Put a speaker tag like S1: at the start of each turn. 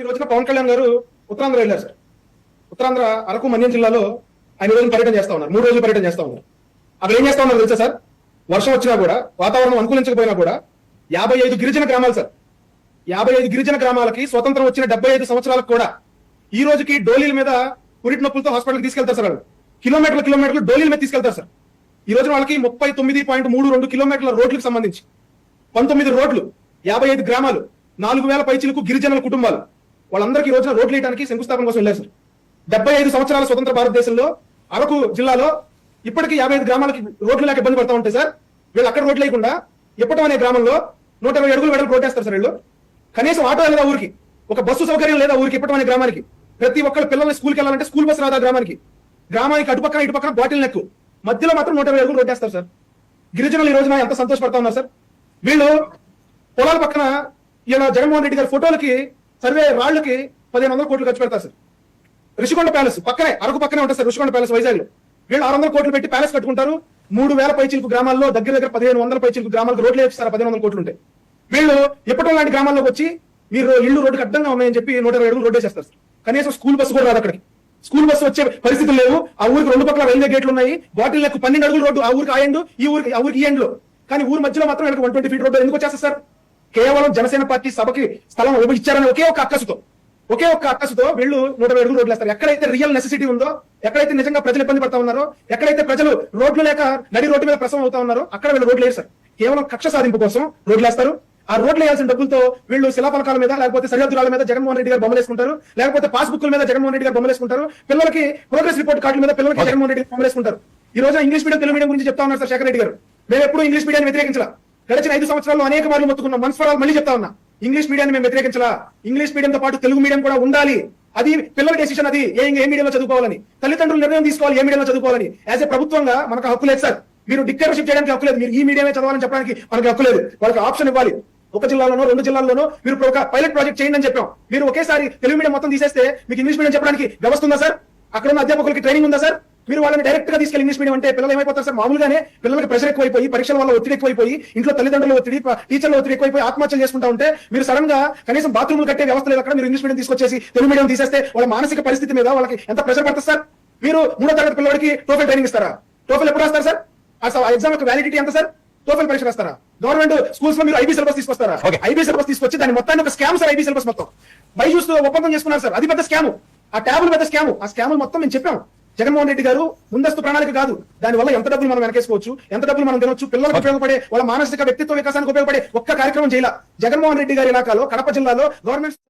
S1: ఈ రోజున పవన్ కళ్యాణ్ గారు ఉత్తరాంధ్ర వెళ్ళారు సార్. ఉత్తరాంధ్ర అరకు మన్యం జిల్లాలో ఆయన ఈ రోజున పర్యటన చేస్తా ఉన్నారు. మూడు రోజులు పర్యటన చేస్తా ఉన్నారు. అక్కడ ఏం చేస్తా ఉన్నారు తెలుసా సార్? వర్షం వచ్చినా కూడా వాతావరణం అనుకూలించకపోయినా కూడా యాభై ఐదు గిరిజన గ్రామాలు సార్. యాభై ఐదు గిరిజన గ్రామాలకి స్వతంత్రం వచ్చిన డెబ్బై ఐదు సంవత్సరాలకు కూడా ఈ రోజుకి డోలీల మీద పురిటి నొప్పులతో హాస్పిటల్కి తీసుకెళ్తారు సార్ వాళ్ళు. కిలోమీటర్ల కిలోమీటర్లు డోలీల మీద తీసుకెళ్తారు సార్. ఈ రోజు వాళ్ళకి ముప్పై తొమ్మిది పాయింట్ మూడు రెండు కిలోమీటర్ల రోడ్లకు సంబంధించి పంతొమ్మిది రోడ్లు యాభై ఐదు గ్రామాలు నాలుగు వేల పైచిలకు గిరిజనుల కుటుంబాలు వాళ్ళందరికీ రోజున రోడ్లు వేయడానికి శంకుస్థాపన కోసం వెళ్ళారు సార్. డెబ్బై ఐదు సంవత్సరాల స్వతంత్ర భారతదేశంలో అరకు జిల్లాలో ఇప్పటికీ యాభై ఐదు గ్రామాలకి రోడ్లు లేక ఇబ్బంది పడతా ఉంటాయి సార్ వీళ్ళు అక్కడ రోడ్లు లేకుండా ఇప్పటం అనే గ్రామంలో నూట ఇరవై అడుగులు వెడలు రోడ్ వేస్తారు సార్ వీళ్ళు. కనీసం ఆటో లేదా ఊరికి ఒక బస్సు సౌకర్యం లేదా ఊరికి ఇప్పటం అనే గ్రామానికి ప్రతి ఒక్కరు పిల్లల్ని స్కూల్కి వెళ్ళాలంటే స్కూల్ బస్సు రాదా గ్రామానికి? గ్రామానికి అటు పక్కన ఇటు పక్కన బాటిల్ నెక్ మధ్యలో మాత్రం నూట ఇరవై అడుగులు రోడ్ వేస్తారు సార్. గిరిజనులు ఈ రోజున ఎంత సంతోషపడతా ఉన్నారు సార్. వీళ్ళు పొలాల పక్కన ఇలా జగన్మోహన్ రెడ్డి గారి ఫోటోలకి సర్వే రాళ్ళకి పదిహేను వందల కోట్లు ఖర్చు పెడతారు సార్. రిషికొండ ప్యాలెస్ పక్కనే అరకు పక్కనే ఉంటుంది సార్ రిషికొండ ప్యాలెస్ వైజాగ్లో వీళ్ళు ఆరు వందల కోట్లు పెట్టి ప్యాలెస్ కట్టుకుంటారు. మూడు వేల పైచిలకు గ్రామాల్లో దగ్గర దగ్గర పదిహేను వందల పైచిలకు గ్రామాలకు రోడ్లు వేపిస్తారు పదిహేను వందల కోట్లు ఉంటాయి. వీళ్ళు ఎప్పటో లాంటి గ్రామాల్లోకి వచ్చి మీరు ఇల్లు రోడ్డుకి అడ్డంగా ఉన్నాయని చెప్పి నూట ఇరవై అడుగులు రోడ్ వేసేస్తారు కనీసం స్కూల్ బస్సు కూడా రాదు అక్కడికి. స్కూల్ బస్సు వచ్చే పరిస్థితులు లేవు. ఆ ఊరికి రెండు పక్కల రైల్వే గేట్లు ఉన్నాయి. బాటిల్ నెక్ పన్నెండు అడుగులు రోడ్డు ఆ ఊరికి ఆ ఎండ్ ఈ ఊరికి ఆ ఊరికి ఈ ఎండ్లో. కానీ ఊరు మధ్యలో మాత్రం వన్ ట్వంటీ ఫీట్ రోడ్డు ఎందుకు వచ్చేస్తారు సార్? కేవలం జనసేన పార్టీ సభకి స్థలం ఇచ్చారని ఒకే ఒక అక్కసుతో ఒకే ఒక్క అక్కసుతో వీళ్ళు నూట అడుగులు రోడ్లు వేస్తారు. ఎక్కడైతే రియల్ నెసెసిటీ ఉందో ఎక్కడైతే నిజంగా ప్రజలు ఇబ్బంది పడతా ఉన్నారో ఎక్కడైతే ప్రజలు రోడ్లు లేక నడి రోడ్డు మీద ప్రసవం అవుతా ఉన్నారో అక్కడ వీళ్ళు రోడ్లు వేస్తారు కేవలం కక్ష సాధింపు కోసం రోడ్లు వేస్తారు. ఆ రోడ్లు వేయాల్సిన డబ్బులతో వీళ్ళు శిలాఫలకాల మీద లేకపోతే సరిహద్దురాల మీద జగన్మోహన్ రెడ్డి గారు బొమ్మలు వేసుకుంటారు లేకపోతే పాస్బుక్ల మీద జగన్మోహన్ రెడ్డి గారు బొమ్మలు వేసుకుంటారు పిల్లలకి ప్రోగ్రెస్ రిపోర్ట్ కార్డుల మీద పిల్లలకి జగన్మోహన్ రెడ్డి గారు బొమ్మలు వేసుకుంటారు. ఈ రోజు ఇంగ్లీష్ మీడియం తెలుగు మీడియం గురించి చెప్తా ఉన్నారు సార్ శేఖర్ రెడ్డి గారు. మేము ఎప్పుడు ఇంగ్లీష్ మీడియాన్ని వ్యతిరేకించాల. గడిచిన ఐదు సంవత్సరాల్లో అనేక మార్లు మొత్తుకున్నాం. మనస్ఫరాలు మళ్ళీ చెప్తా ఉన్నా. ఇంగ్లీష్ మీడియాన్ని మేము వ్యతిరేకించాలా? ఇంగ్లీష్ మీడియంతో పాటు తెలుగు మీడియం కూడా ఉండాలి. అది పిల్లల డెసిషన్ అది. ఏ ఏ మీడియంలో చదువుకోవాలని. తల్లిదండ్రులు నిర్ణయం తీసుకోవాలి ఏ మీడియంలో చదువుకోవాలని. యాజ్ ఏ ప్రభుత్వంగా మనకు హక్కు లేదు సార్. మీరు డిక్టేటర్షిప్ చేయడానికి హక్కు లేదు. మీరు ఈ మీడియమే చదవాలని చెప్పడానికి మనకి హక్కు లేదు. వాళ్ళకి ఆప్షన్ ఇవ్వాలి. ఒక జిల్లాలోనో రెండు జిల్లాల్లోనో మీరు ఒక పైలట్ ప్రాజెక్ట్ చేయండి అని చెప్పాం. మీరు ఒకేసారి తెలుగు మీడియం మొత్తం తీసేస్తే మీకు ఇంగ్లీష్ మీడియం చెప్పడానికి వ్యవస్థ ఉందా సార్? అక్కడ ఉన్న అధ్యాపకులకి ట్రైనింగ్ ఉందా సార్? మీరు వాళ్ళని డైరెక్ట్గా తీసుకెళ్ళి ఇంగ్లీష్ మీడియం అంటే పిల్లలు ఏమైపోతారు సార్? మామూలుగానే పిల్లలకి ప్రెషర్ ఎక్కువైపోయి పరీక్షల వల్ల ఒత్తిడి ఎక్కువైపోయి ఇంట్లో తల్లిదండ్రుల ఒత్తిడి టీచర్ల ఒత్తిడి ఎక్కువైపోయి ఆత్మహత్యలు చేసుకుంటా ఉంటే మీరు సడన్గా కనీసం బాత్రూమ్లు కట్టే వ్యవస్థ లేదు అక్కడ మీరు ఇంగ్లీష్ మీడియం తీసుకొచ్చేసి తెలుగు మీడియం తీసేస్తే వాళ్ళ మానసిక పరిస్థితి మీద వాళ్ళకి ఎంత ప్రెషర్ పడుతుంది సార్? మీరు మూడో తరగతి పిల్లవాడికి టోఫెల్ ట్రైనింగ్ ఇస్తారా? టోఫెల్ ఎప్పుడు వస్తారు సార్? అసలు ఆ ఎగ్జామ్ యొక్క వ్యాలిడిటీ ఎంత సార్? టోఫెల్ పరీక్ష రాస్తారా? గవర్నమెంట్ స్కూల్స్లో మీరు ఐబీ సిలబస్ తీసుకొస్తారా. ఐబీ సిలబస్ తీసుకొచ్చి దాని మొత్తాన్ని ఒక స్కామ్ సార్ ఐబీ సిలబస్ మొత్తం. బైజూస్ ఒప్పందం చేసుకున్నారు సార్. అది పెద్ద స్కామ్ ఆ ట్యాబుల్ పెద్ద స్కామ్ ఆ స్కామ్ మొత్తం మేము చెప్పాం. జగన్మోహన్ రెడ్డి గారు ముందస్తు ప్రణాళిక కాదు. దాని వల్ల ఎంత డబ్బులు మనం వెనకేసుకోవచ్చు? ఎంత డబ్బులు మనం తినొచ్చు? పిల్లలకు ఉపయోగపడే వాళ్ళ మానసిక వ్యక్తిత్వ వికాసానికి ఉపయోగపడే ఒక్క కార్యక్రమం చేయాల. జగన్మోహన్ రెడ్డి గారి ఇలాకాలో కడప జిల్లాలో గవర్నమెంట్